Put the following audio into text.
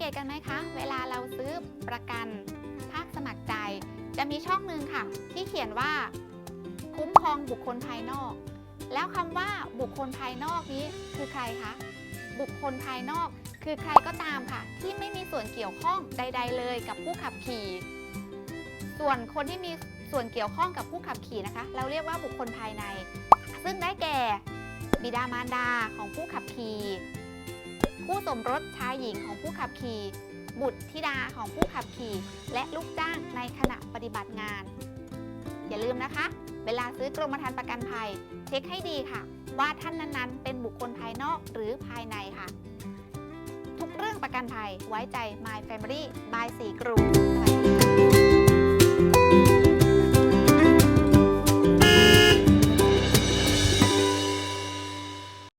เกตกันไหมคะ เวลาเราซื้อประกันภาคสมัครใจ จะมีช่องหนึ่งค่ะ ที่เขียนว่าคุ้มครองบุคคลภายนอก แล้วคำว่าบุคคลภายนอกนี้คือใครคะบุคคลภายนอก คือใครก็ตามค่ะ ที่ไม่มีส่วนเกี่ยวข้องใด ๆ เลยกับผู้ขับขี่ ส่วนคนที่มีส่วนเกี่ยวข้องกับผู้ขับขี่นะคะ เราเรียกว่าบุคคลภายใน ซึ่งได้แก่บิดามารดาของผู้ขับขี่ ผู้สมรสชายหญิงของผู้ขับขี่ บุตรธิดาของผู้ขับขี่ และลูกจ้างในขณะปฏิบัติงาน อย่าลืมนะคะ เวลาซื้อกรมธรรม์ประกันภัย เช็คให้ดีค่ะ ว่าท่านนั้นๆ เป็นบุคคลภายนอกหรือภายในค่ะ ทุกเรื่องประกันภัยไว้ใจ My Family by สีกรุงสวัสดีค่ะ